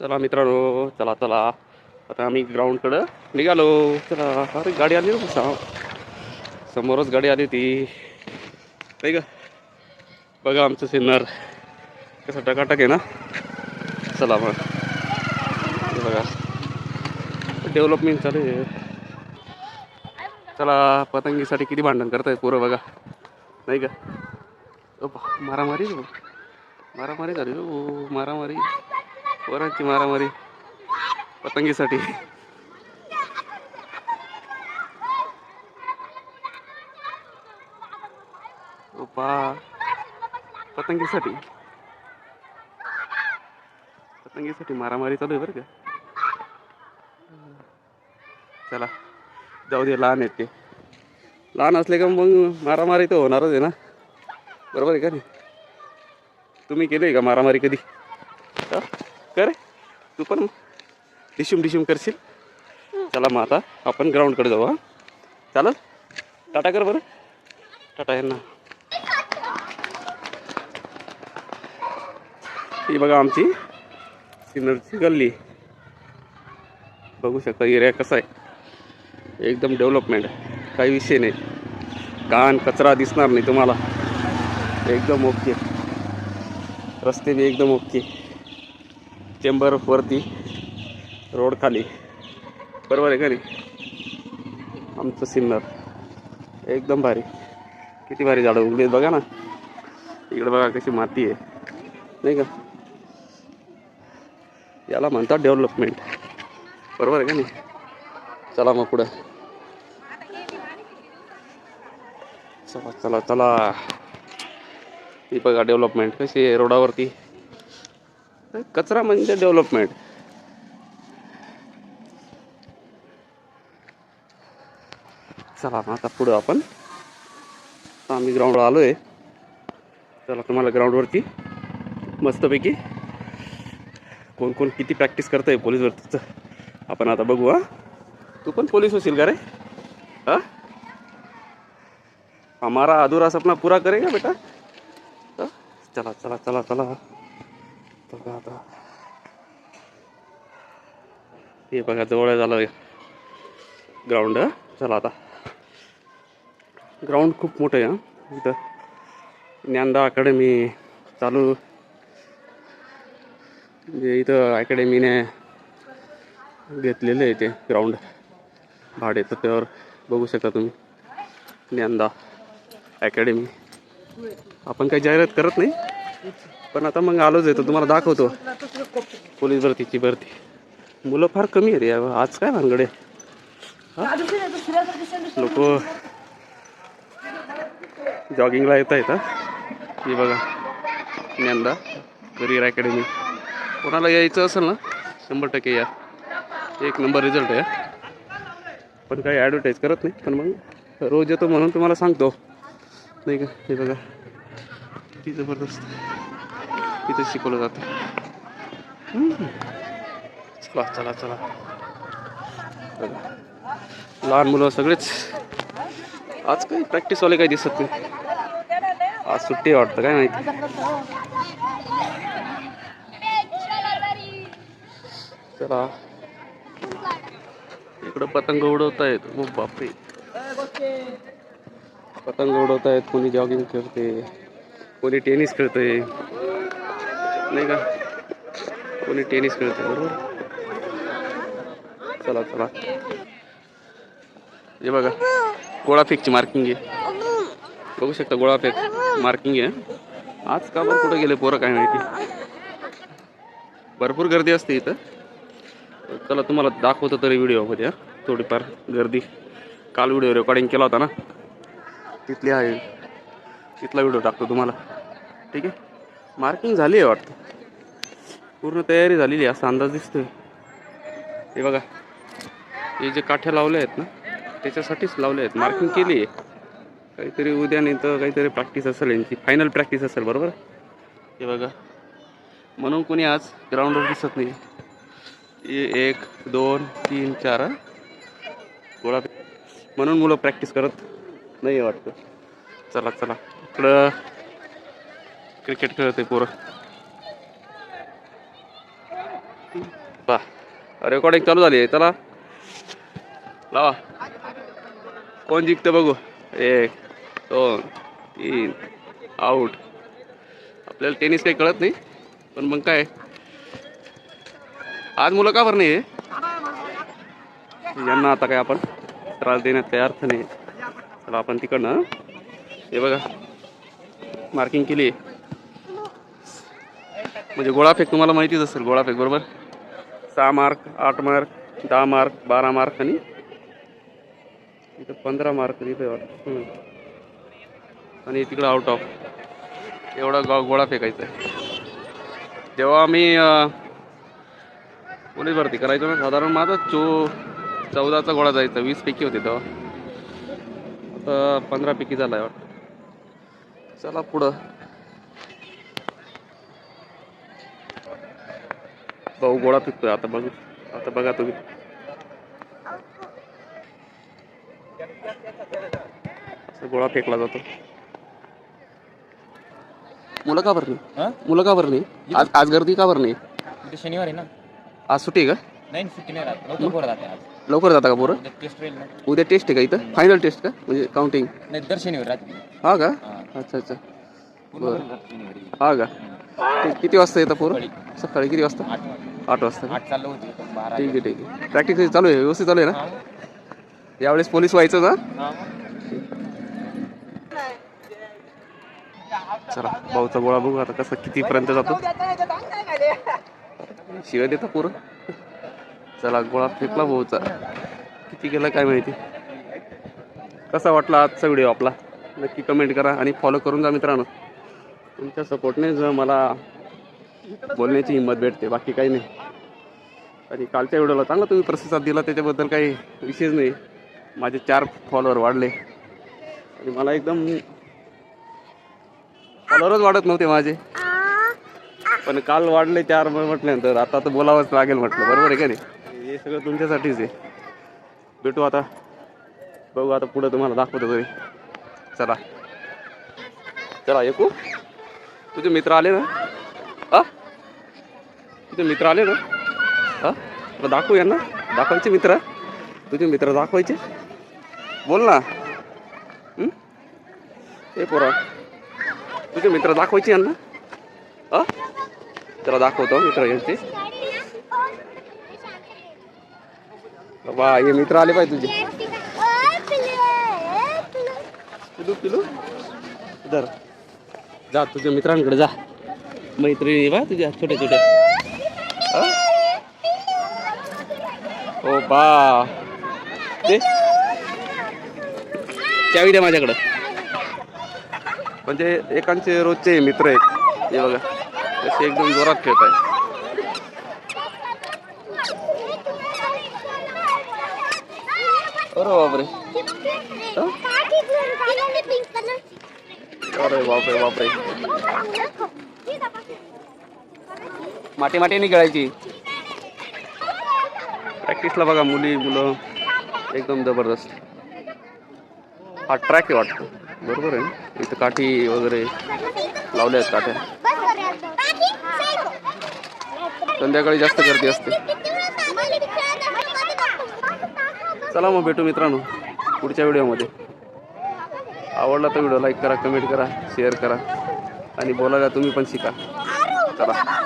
चला मित्रांनो चला चला. आता आम्ही ग्राउंडकडं निघालो. चला अरे गाडी आली ना सांग समोरच गाडी आली होती. नाही का? बघा आमचं सिन्नर. कसं टकाटक आहे ना? चला मग. बघा. डेव्हलपमेंट चालू आहे. चला पतंगीसाठी किती भांडण करतायत पोरं बघा. नाही का? मारामारी मारामारी झाली हो मारामारी. पोरांची मारामारी. पतंगीसाठी. पतंगीसाठी. पतंगीसाठी मारामारी चालू आहे बरं का? चला जाऊ दे लहान आहेत ते. लहान असले का मग मारामारी तर होणारच आहे ना? बरोबर आहे का नाही? तुम्ही केले का मारामारी कधी? हा? कर. तू पण डिशूम डिशूम करशील. चला मग आता आपण ग्राउंडकडे जाऊ हा. चालेल? टाटा कर बरं. टाटा यांना. ही बघा आमची सिन्नरची गल्ली. बघू शकता एरिया कसा आहे. एकदम डेव्हलपमेंट काही विषय नाही. कान कचरा दिसणार नाही तुम्हाला. एकदम ओके रस्ते बी एकदम ओके चेंबरवरती रोड खाली. बरोबर आहे का नाही? आमचं सिन्नर. एकदम भारी. किती भारी झाडं उगली आहेत बघा ना. इकडे बघा कशी माती आहे. नाही का? याला म्हणतात डेव्हलपमेंट. बरोबर आहे का नाही? चला मग पुढं. चला चला चला. ही बघा डेव्हलपमेंट कशी आहे रोडावरती. कचरा म्हणजे डेव्हलपमेंट. चला आता पुढं आपण. आम्ही ग्राउंडवर आलो आहे चला तुम्हाला ग्राउंडवरती मस्तपैकी कोण कोण किती प्रॅक्टिस करतं आहे पोलीस आपण आता बघू हा. तू पण पोलीस होशील का रे? हा? हमारा अधुरा सपना पूरा करेगा बेटा? चला चला चला चला. आता. हे बघा जवळ झालं ग्राउंड चला आता. ग्राउंड खूप मोठं आहे हा? इथं. ज्ञानदा अकॅडमी चालू. म्हणजे इथं अकॅडमीने घेतलेलं आहे ते ग्राउंड भाडे तर त्यावर बघू शकता तुम्ही. ज्ञानदा अकॅडमी आपण काही जाहिरात करत नाही? पण आता मग आलोच येतो तुम्हाला दाखवतो. पोलीस भरतीची भरती. मुलं फार कमी आहेत या आज काय भानगडे लोक जॉगिंगला येत आहेत हे? बघा ज्ञानदा करिअर अकॅडमी. कोणाला यायचं असेल ना शंभर टक्के या. एक नंबर रिझल्ट आहे पण काही ॲडव्हर्टाईज करत नाही पण मग रोज येतो म्हणून तुम्हाला सांगतो. नाही का? हे बघा किती जबरदस्त. तिथं शिकवलं जातं. चला चला चला लहान मुलं सगळेच. आज काही प्रॅक्टिसवाले काही दिसत नाही. आज सुट्टी वाटतं काय माहिती. चला. इकडं पतंग उडवत आहेत ओ बापरे. पतंग उडवत आहेत कोणी जॉगिंग करते कोणी टेनिस खेळते नाही का? कोणी टेनिस खेळतो बरोबर? चला चला. हे बघा गोळाफेकची मार्किंग आहे. बघू शकता गोळाफेक मार्किंग आहे. आज का बरं कुठं गेले पोरं काय माहिती? भरपूर गर्दी असते इथं. चला तुम्हाला दाखवतो तरी व्हिडिओमध्ये हा. थोडीफार गर्दी. काल व्हिडिओ रेकॉर्डिंग केला होता ना? तिथली आहे. तिथला व्हिडिओ टाकतो तुम्हाला. ठीक आहे? मार्किंग झाली आहे वाटतं. पूर्ण तयारी झालेली आहे असा अंदाज दिसतोय. हे बघा हे जे काठ्या लावल्या आहेत ना त्याच्यासाठीच लावले आहेत. मार्किंग केली आहे. काहीतरी उद्या नाही तर काहीतरी प्रॅक्टिस असेल यांची. फायनल प्रॅक्टिस असेल बरोबर? हे बघा. म्हणून कोणी आज ग्राउंडवर दिसत नाही ए- एक दोन तीन चार गोळा म्हणून मुलं प्रॅक्टिस करत नाही वाटतं. चला चला. इकडं क्रिकेट खेळते पोरं. रेकॉर्डिंग चालू झाली आहे चला. लावा. कोण जिंकतं बघू? एक दोन तीन आऊट आपल्याला टेनिस काही कळत नाही पण मग काय? आज मुलं का बरं नाही यांना आता काय आपण त्रास देण्यात काही अर्थ नाही. चला आपण तिकडनं हे बघा. मार्किंग केली म्हणजे गोळाफेक तुम्हाला माहितीच असेल गोळाफेक बरोबर? सहा मार्क आठ मार्क दहा मार्क बारा मार्क आणि इथं पंधरा मार्क इथे आणि तिकडं आउट ऑफ एवढा गाव गोळा फेकायचा आहे. तेव्हा आम्ही पोलीस भरती करायचो ना साधारण माझा चो चौदाचा गोळा जायचा वीस पैकी होते तेव्हा. आता पंधरा पैकी झाला आहे वाटतं. चला पुढं. भाऊ गोळा फेकतोय आता बघ. आता बघा तुम्ही. गोळा फेकला जातो. मुलं का बरं नाही हा? मुलं का बरं नाही आज आज गर्दी का बरं नाही उद्या शनिवार आहे ना. आज सुट्टी आहे का? नाही सुट्टी नाही राहत. लवकर पोरं राहते आज. लवकर जाता का पोरं? उद्या टेस्ट राहील ना. उद्या टेस्ट आहे का इथं? फायनल टेस्ट का? म्हणजे काउंटिंग नाही दर शनिवार राहते. हा का. अच्छा अच्छा. पूर्ण शनिवारी. हा का? ते किती वाजता येतं पोरं? सकाळी. किती वाजता? आठ वाजता. आठ होती ठीक आहे ठीक आहे. प्रॅक्टिस चालू आहे? व्यवस्थित चालू आहे ना. यावेळेस पोलीस व्हायचं ना. चला भाऊचा गोळा बघू आता कसं कितीपर्यंत जातो. शिवाय देता पोरं? चला गोळा फेकला भाऊचा. किती गेला काय माहिती? कसा वाटला आजचा व्हिडिओ आपला? नक्की कमेंट करा आणि फॉलो करून जा मित्रांनो. तुमच्या सपोर्टनेच मला बोलण्याची हिंमत भेटते बाकी काही नाही. आणि कालच्या व्हिडिओला चांगला तुम्ही प्रतिसाद दिला त्याच्याबद्दल काही विशेष नाही. माझे चार फॉलोअर वाढले. आणि मला एकदम फॉलोअरच वाढत नव्हते माझे. पण काल वाढले चार म्हटल्यानंतर आता तर बोलावंच लागेल म्हटलं. बरोबर आहे का नाही? हे सगळं तुमच्यासाठीच आहे. भेटू आता. बघू आता पुढं तुम्हाला दाखवतो तरी. चला. चला ऐकू. तुझे मित्र आले ना? हा तुझे मित्र आले ना? हा तुला दाखवू यांना? दाखवायचे मित्र? तुझे मित्र दाखवायचे? बोल ना. हं? पोरा. तुझे मित्र दाखवायचे यांना? हा त्याला दाखवतो मित्र यांचे. वा हे मित्र आले पाहिजे तुझे. पिलू पिलू? धर. जा तुझ्या मित्रांकडे जा. मैत्रिणी बा तुझ्या छोट्या छोट्या. हा? ओ बा. दे. चावी द्या माझ्याकडं. म्हणजे एकांचे रोजचे मित्र आहेत. हे बघा तसे एकदम जोरात खेळत आहे अरे बापरे. अरे बापरे बापरे माटी माटी नाही खेळायची. प्रॅक्टिसला बघा मुली मुलं. एकदम जबरदस्त. हा ट्रॅक आहे वाटतं. बरोबर आहे ना? इथं काठी वगैरे लावल्या आहेत काठ्या. संध्याकाळी जास्त गर्दी असते. चला मग भेटू मित्रांनो पुढच्या व्हिडिओमध्ये आवडला तर व्हिडिओ लाईक करा कमेंट करा शेअर करा. आणि बोलायला तुम्ही पण शिका. चला.